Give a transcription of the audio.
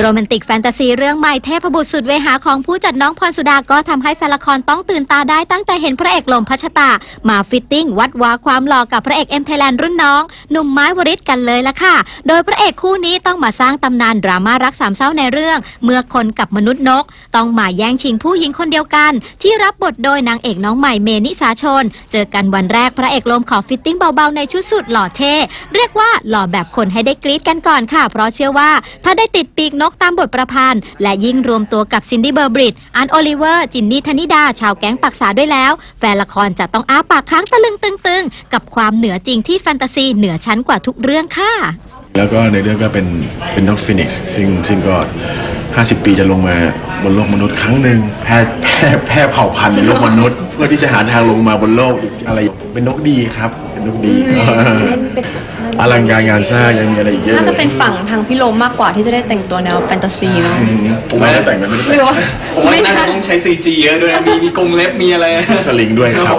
โรแมนติกแฟนตาซีเรื่องใหม่เทพบุตรสุดเวหาของผู้จัดน้องพรสุดาก็ทำให้แฟนละครต้องตื่นตาได้ตั้งแต่เห็นพระเอกลมพัชตา มาฟิตติ้งวัดวาความหล่อกับพระเอกเอ็มไทยแลนด์รุ่นน้อง หนุ่มไม้วริศกันเลยละค่ะ โดยพระเอกคู่นี้ต้องมาสร้างตำนานดราม่ารักสามเศร้าในเรื่อง เมื่อคนกับมนุษย์นก ต้องมาแย่งชิงผู้หญิงคนเดียวกัน ที่รับบทโดยนางเอกน้องใหม่เมนิสาชน เจอกันวันแรกพระเอกลมขอฟิตติ้งเบาๆในชุดสุดหล่อเท่เรียกว่าหล่อแบบคนให้ได้กรี๊ดกันก่อนค่ะ เพราะเชื่อว่าถ้าได้ติดปีกนกตามบทประพันธ์ และยิ่งรวมตัวกับซินดี้เบอร์บริดอันโอลิเวอร์ จินนี่ธนิดา ชาวแก๊งปักษาด้วยแล้ว แฟนละครจะต้องอ้าปากค้างตะลึงตึงๆ กับความเหนือจริงที่แฟนตาซีเหนือชั้นกว่าทุกเรื่องค่ะ แล้วก็ในเรื่องก็เป็นเป็นนกฟินิกซ์ซึ่งซึ่งก็ 50 ปีจะลงมาบนโลกมนุษย์ครั้งหนึ่งแพร่แพร่แพร่เผ่าพันธุ์ในโลกมนุษย์ เพื่อที่จะหาทางลงมาบนโลกอีกอะไรเป็นนกดีครับ เป็นนกดีอลังการงานสร้างยังมีอะไรอีกเยอะน่าจะเป็นฝั่งทางพี่ลมมากกว่าที่จะได้แต่งตัวแนวแฟนตาซีเนาะอืมผมไม่ได้แต่งนะไม่ได้หรือว่าผมว่าไม่น่าใช่จะต้องใช้ CG เยอะด้วยนะมีมีกรงเล็บมีอะไรแต่งสลิงด้วยครับ